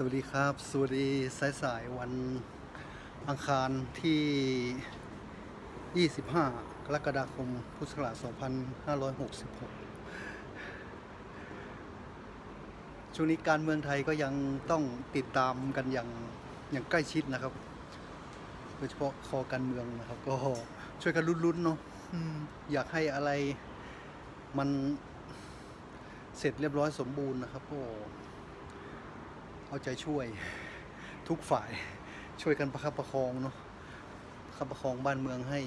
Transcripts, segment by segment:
สวัสดีครับ สวัสดีสายสายวันอังคารที่ 25 กรกฎาคม พุทธศักราช 2566 ช่วงนี้การเมืองไทยก็ยังต้องติดตามกันอย่างอย่างใกล้ชิดนะครับ โดยเฉพาะคอการเมืองนะครับ ก็ช่วยกันลุ้นๆเนาะอยากให้อะไรมันเสร็จเรียบร้อยสมบูรณ์นะครับก็ เอาใจช่วยทุกฝ่ายช่วยกันประคับประคองเนาะประคับประคองบ้านเมืองให้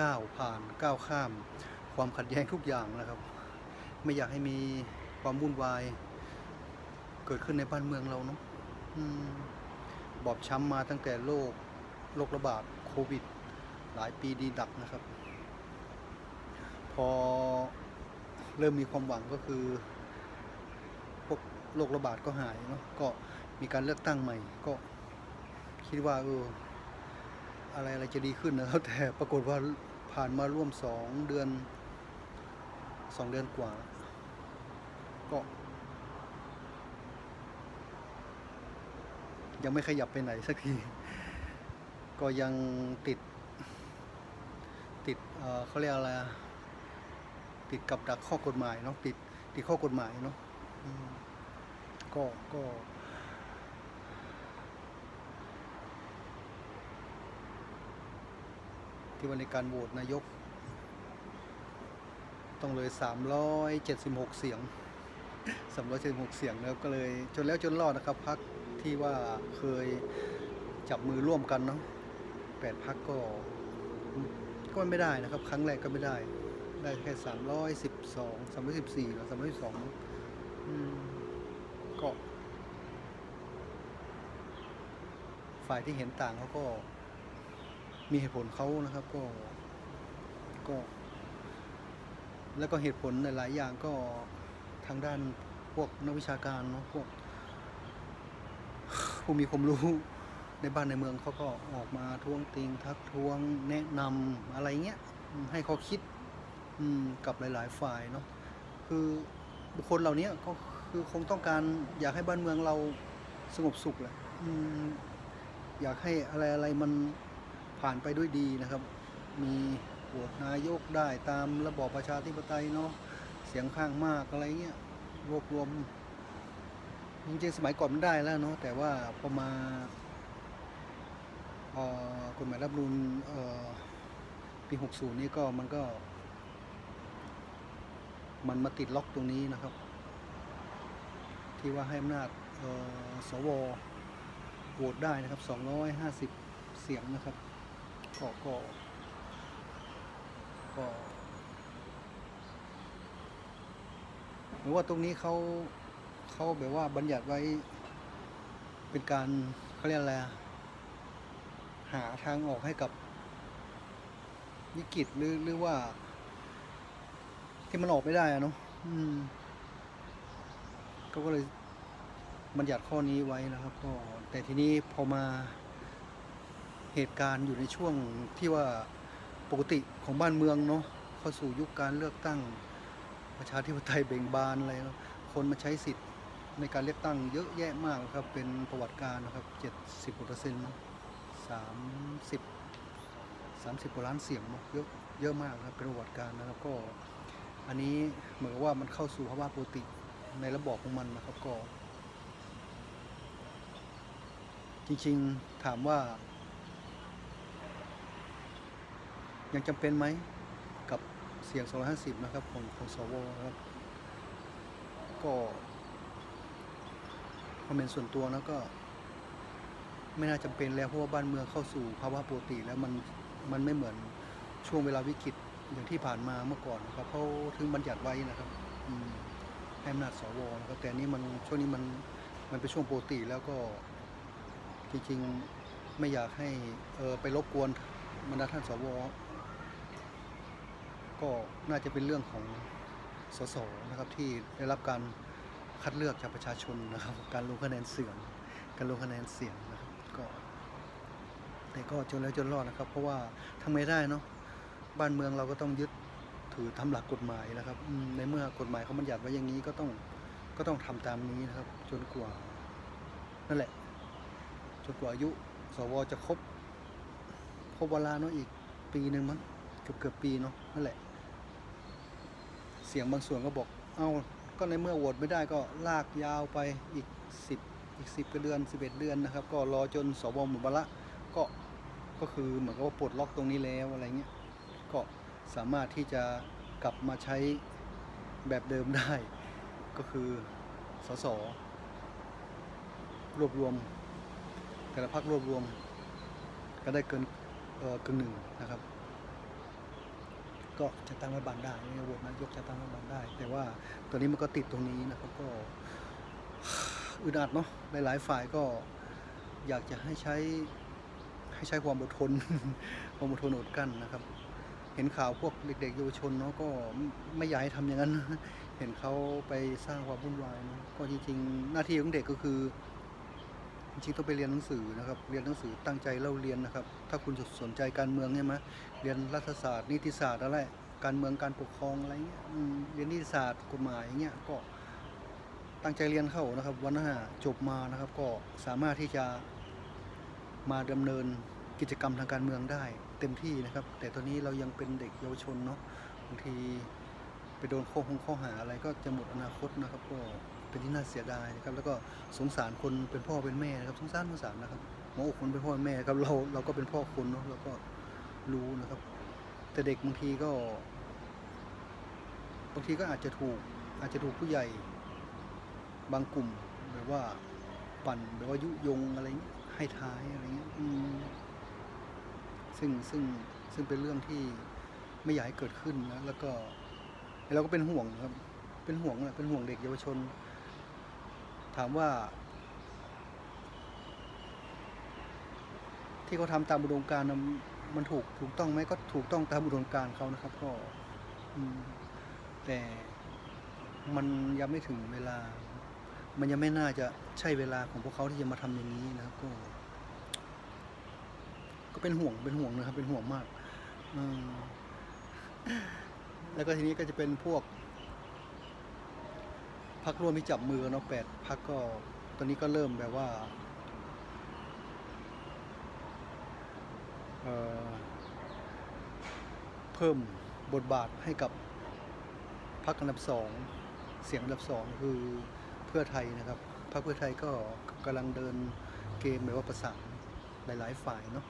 ก้าวผ่านก้าวข้าม ความขัดแย้งทุกอย่างนะครับ ไม่อยากให้มีความวุ่นวาย เกิดขึ้นในบ้านเมืองเราเนาะอบอบช้ำมาตั้งแต่โรคโรคระบาดโควิด หลายปีดีดักนะครับ พอเริ่มมีความหวังก็คือ โรคระบาดก็หายเนาะก็มีการเลือกตั้งใหม่ ก็คิดว่าเอออะไรอะไรจะดีขึ้นนะครับ แต่ปรากฏว่าผ่านมาร่วมสองเดือนสองเดือนกว่า ก็ ยังไม่ขยับไปไหนสักที ก็ยังติด ติดเเขาเรียกอะไรติดกับดักข้อกฎหมายเนาะติดติดข้อกฎหมายเนาะ ก็ก็ที่ว่าในการโหวตนายก ต้องเลย 376 เสียง 376 เสียงแล้วก็เลยจนแล้วจนรอดนะครับพักที่ว่าเคยจับมือร่วมกันเนาะแปดพักก็ ก็ไม่ได้นะครับ ครั้งแรกก็ไม่ได้ ได้แค่312 314หรือ312อืมก็ ฝ่ายที่เห็นต่างเขาก็มีเหตุผลเขานะครับก็ก็ แล้วก็เหตุผลหลาย ๆ อย่างก็ทางด้านพวกนักวิชาการเนาะพวกผู้มีความรู้ในบ้านในเมืองเขาก็ออกมาท้วงติงทักท้วงแนะนำอะไรเงี้ยให้เขาคิดกับหลาย ๆ ฝ่ายเนาะคือบุคคลเหล่านี้ก็คือคงต้องการอยากให้บ้านเมืองเราสงบสุขแหละ อยากให้อะไรอะไรมันผ่านไปด้วยดีนะครับ มีโหวตนายกได้ตามระบอบประชาธิปไตยเนาะเสียงข้างมากอะไรเงี้ยรวบรวมจริงๆสมัยก่อนมันได้แล้วเนาะแต่ว่าพอมาออกฎหมายรับนูนเอ่อปี 60 นี่ก็มันก็ มันมาติดล็อกตรงนี้นะครับ ที่ว่าให้อำนาจสว โหวตได้นะครับ 250 เสียงนะครับก็ก็ก็หรือว่าตรงนี้เขาเขาแบบว่าบัญญัติไว้เป็นการเขาเรียกอะไรหาทางออกให้กับวิกฤตหรือหรือว่า ที่มันออกไม่ได้อะเนาะอืมเขาก็เลย บัญญัติข้อนี้ไว้นะครับก็แต่ทีนี้พอมาเหตุการณ์อยู่ในช่วงที่ว่าปกติของบ้านเมืองเนาะเข้าสู่ยุคการเลือกตั้งประชาธิปไตยเบ่งบานอะไรนะคนมาใช้สิทธิ์ในการเลือกตั้งเยอะแยะมากครับเป็นประวัติการนะครับเจ็ดสิบเปอร์เซ็นต์สามสิบสามสิบกว่าล้านเสียงเนอะเยอะเยอะมากครับเป็นประวัติการนะครับก็อันนี้เหมือนกับว่ามันเข้าสู่ภาวะปกติในระบอบของมันนะครับก็ จริงๆถามว่า ยังจำเป็นไหมกับเสียง 250 นะครับ ของของสวนะครับ ก็ความเห็นส่วนตัวแล้วก็ ไม่น่าจำเป็นแล้ว เพราะว่าบ้านเมืองเข้าสู่ภาวะปกติแล้วมันมันไม่เหมือนช่วงเวลาวิกฤตอย่างที่ผ่านมาเมื่อก่อนนะครับเขาถึงบัญญัติไว้นะครับให้อำนาจสวนะครับแต่นนี้มันช่วงนี้มันมันเป็นช่วงปกติแล้วก็ จริงๆไม่อยากให้เออไปรบกวนบรรดาท่านสวก็น่าจะเป็นเรื่องของสสนะครับที่ได้รับการคัดเลือกจากประชาชนนะครับ การลงคะแนนเสียง การลงคะแนนเสียงนะครับก็แต่ก็จนแล้วจนรอดนะครับ เพราะว่าทำไม่ได้เนาะบ้านเมืองเราก็ต้องยึดถือทำหลักกฎหมายนะครับในเมื่อกฎหมายเขาบัญญัติไว้อย่างนี้ก็ต้องก็ต้องทำตามนี้นะครับ จนกว่านั่นแหละ จนกว่าอายุสวจะครบครบเวลาเนาะอีกปีหนึ่งมั้งเกือบเกือบปีเนาะนั่นแหละ เสียงบางส่วนก็บอก เอาก็ในเมื่อโหวตไม่ได้ก็ลากยาวไปอีกสิบอีกสิบเดือนสิบเอ็ดเดือนนะครับ ก็รอจนสวหมดวาระก็ก็คือเหมือนกับว่าปลดล็อกตรงนี้แล้วอะไรเงี้ยก็สามารถที่จะกลับมาใช้แบบเดิมได้ ก็คือสสรวบรวม แต่ละพักรวบรวม ก็ได้เกินเกึ่งหนึ่งนะครับ ก็จะตั้งรัฐบาลได้โหวตนายกจะตั้งรัฐบาลได้ แต่ว่าตอนนี้มันก็ติดตรงนี้นะครับก็อึดอัดเนาะหลายๆฝ่ายก็อยากจะให้ใช้ให้ใช้ความอดทนความอดทนอดกั้นนะครับ เห็นข่าวพวกเด็กๆเยาวชนเนาะก็ไม่ไม่อยากให้ทำอย่างนั้น เห็นเขาไปสร้างความวุ่นวายเนาะก็จริงๆ หน้าที่ของเด็กก็คือ จริงต้องไปเรียนหนังสือนะครับ เรียนหนังสือตั้งใจเล่าเรียนนะครับ ถ้าคุณสนใจการเมืองใช่ไหมเรียนรัฐศาสตร์ นิติศาสตร์อะไร การเมืองการปกครองอะไรเงี้ยเรียนนิติศาสตร์กฎหมายอย่างเงี้ยก็ตั้งใจเรียนเข้านะครับวันหน้าจบมานะครับ ก็สามารถที่จะมาดำเนินกิจกรรมทางการเมืองได้เต็มที่นะครับ แต่ตอนนี้เรายังเป็นเด็กเยาวชนเนาะบางทีไปโดนข้อหงข้อหาอะไรก็จะหมดอนาคตนะครับก็ เป็นที่น่าเสียดายนะครับ แล้วก็สงสารคนเป็นพ่อเป็นแม่นะครับ สงสารสงสารนะครับหัวอกคนเป็นพ่อเป็นแม่ครับ เราเราก็เป็นพ่อคนเนาะเราก็รู้นะครับ แต่เด็กบางทีก็ บางทีก็อาจจะถูกอาจจะถูกผู้ใหญ่ บางกลุ่มแบบว่าปั่นแบบว่ายุยงอะไรเงี้ยให้ท้ายอะไรเงี้ยอืมซึ่งซึ่งซึ่งเป็นเรื่องที่ไม่อยากให้เกิดขึ้นนะ แล้วก็เราก็เป็นห่วงครับ เป็นห่วงแหละเป็นห่วงเด็กเยาวชน ถามว่า ที่เขาทำตามอุดมการมันถูกถูกต้องไหมก็ถูกต้องตามอุดมการเขานะครับ ก็แต่มันยังไม่ถึงเวลา มันยังไม่น่าจะใช่เวลาของพวกเขาที่จะมาทำอย่างนี้นะครับ ก็ ก็เป็นห่วงเป็นห่วงนะครับ เป็นห่วงมากอแล้วก็ทีนี้ก็จะเป็นพวก พักร่วมที่จับมือเนาะแปดพักก็ตอนนี้ก็เริ่มแบบว่าเเพิ่มบทบาทให้กับพรรคอันดับสองเสียงอันดับสองคือเพื่อไทยนะครับพรรคเพื่อไทยก็กำลังเดินเกมแบบว่าประสานหลาย ๆ ฝ่ายเนาะ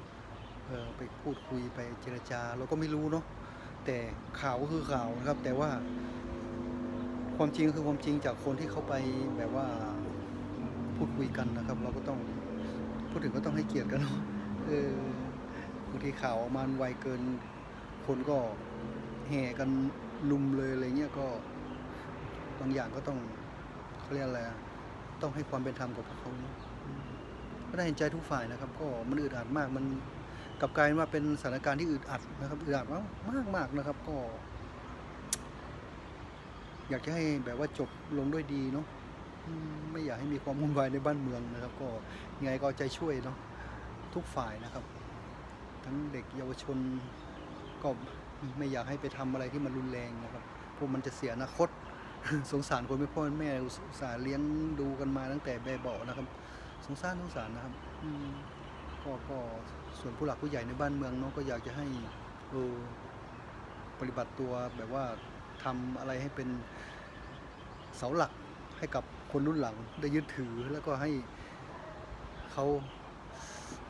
ไปพูดคุยไปเจรจาเราก็ไม่รู้เนาะแต่ข่าวก็คือข่าวนะครับ แต่ว่า ความจริงคือความจริงจากคนที่เขาไปแบบว่าพูดคุยกันนะครับ เราก็ต้องพูดถึงก็ต้องให้เกียรติกันเนาะเออบางทีข่าวออกมาไวเกิน คนก็แห่กันลุมเลยอะไรเงี้ยก็บางอย่างก็ต้องเขาเรียกอะไรต้องให้ความเป็นธรรมกับพวกเขาเนอะก็ได้เห็นใจทุกฝ่ายนะครับ ก็มันอึดอัดมากมันกลับกลายมาเป็นสถานการณ์ที่อึดอัดนะครับอึดอัดมากมากนะครับ ก็ อยากจะให้แบบว่าจบลงด้วยดีเนาะไม่อยากให้มีความวุ่นวายในบ้านเมืองนะครับ ก็ยังไงก็ใจช่วยเนาะทุกฝ่ายนะครับ ทั้งเด็กเยาวชนก็ไม่อยากให้ไปทำอะไรที่มันรุนแรงนะครับเพราะมันจะเสียอนาคตสงสารคนเป็นพ่อเป็นแม่อุตสาห์เลี้ยงดูกันมาตั้งแต่แบบเบาะนะครับ สงสารสงสารนะครับอืก็ก็ส่วนผู้หลักผู้ใหญ่ในบ้านเมืองเนาะก็อยากจะให้เออปฏิบัติตัวแบบว่า ทำอะไรให้เป็นเสาหลักให้กับคนรุ่นหลังได้ยึดถือแล้วก็ให้เขา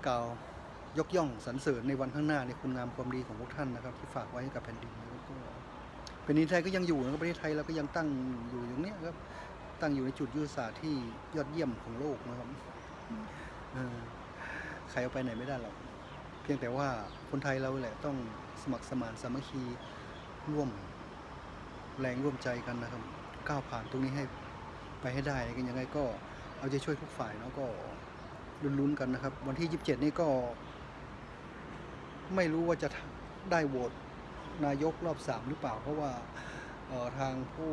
กล่าวยกย่องสรรเสริญในวันข้างหน้าในคุณงามความดีของพวกท่านนะครับ ที่ฝากไว้กับแผ่นดินแล้วก็แผ่นดินไทยก็ยังอยู่นะครับประเทศไทยเราก็ยังตั้งอยู่อย่างนี้ครับ ตั้งอยู่ในจุดยุทธศาสตร์ที่ยอดเยี่ยมของโลกนะครับใครเอาไปไหนไม่ได้หรอกเพียงแต่ว่าคนไทยเราแหละต้องสมัครสมานสามัคคีร่วม แรงร่วมใจกันนะครับ ก้าวผ่านตรงนี้ให้ไปให้ได้กันยังไงก็เอาใจช่วยทุกฝ่ายแล้วก็ลุ้นๆกันนะครับ วันที่ 27 นี่ก็ ไม่รู้ว่าจะได้โหวตนายกรอบสามหรือเปล่า เพราะว่าทางผู้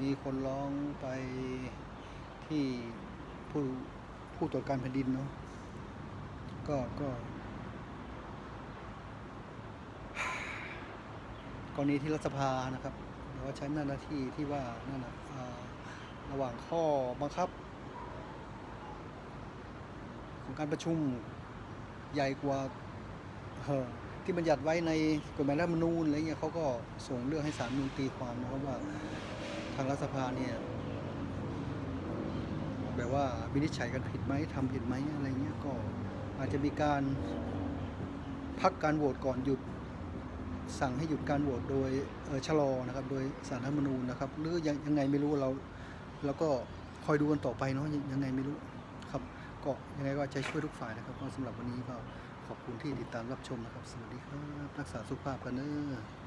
มีคนร้องไปที่ผู้ผู้ตรวจการแผ่นดินเนาะก็ก็กรณีที่รัฐสภานะครับ ว่าใช้หน้าที่ที่ว่านั่นนะระหว่างข้อบังคับ ของการประชุมใหญ่กว่าที่บัญญัติไว้ในกฎหมายรัฐธรรมนูญอะไรเงี้ยเขาก็ส่งเรื่องให้ศาลรัฐธรรมนูญตีความนะครับว่าทางรัฐสภาเนี่ยแบบว่าวินิจฉัยกันผิดไหมทำผิดไหมอะไรเงี้ยก็อาจจะมีการพักการโหวตก่อนหยุด สั่งให้หยุดการโหวตโดยชะลอนะครับ โดยสารรัฐธรรมนูญนะครับ หรือยังยังไงไม่รู้เราเราก็คอยดูกันต่อไปเนาะยังยังไงไม่รู้ครับก็ยังไงก็ใจช่วยทุกฝ่ายนะครับก็สำหรับวันนี้ก็ขอบคุณที่ติดตามรับชมนะครับ สวัสดีครับ รักษาสุขภาพกันเนอะ